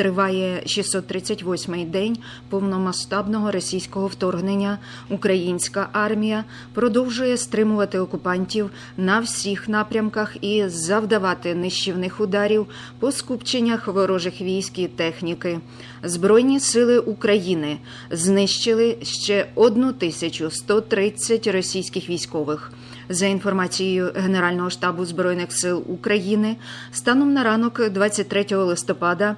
Триває 638-й день повномасштабного російського вторгнення. Українська армія продовжує стримувати окупантів на всіх напрямках і завдавати нищівних ударів по скупченнях ворожих військ і техніки. Збройні сили України знищили ще 1130 російських військових. За інформацією Генерального штабу збройних сил України, станом на ранок 23 листопада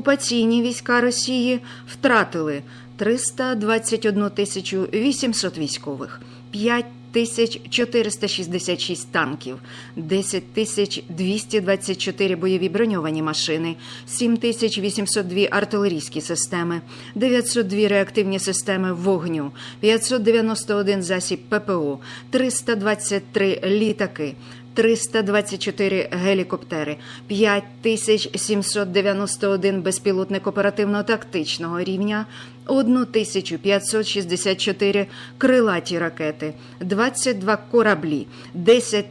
окупаційні війська Росії втратили 321 тисячу 800 військових, 5 тисяч 466 танків, 10 тисяч 224 бойові броньовані машини, 7 тисяч 802 артилерійські системи, 902 реактивні системи вогню, 591 засіб ППО, 323 літаки, 324 гелікоптери, 5791 безпілотник оперативно-тактичного рівня, 1564 крилаті ракети, 22 кораблі, 10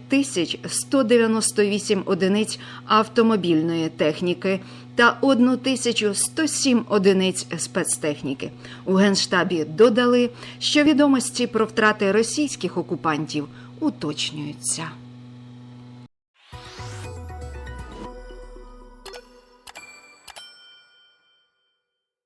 198 одиниць автомобільної техніки та 1107 одиниць спецтехніки. У Генштабі додали, що відомості про втрати російських окупантів уточнюються.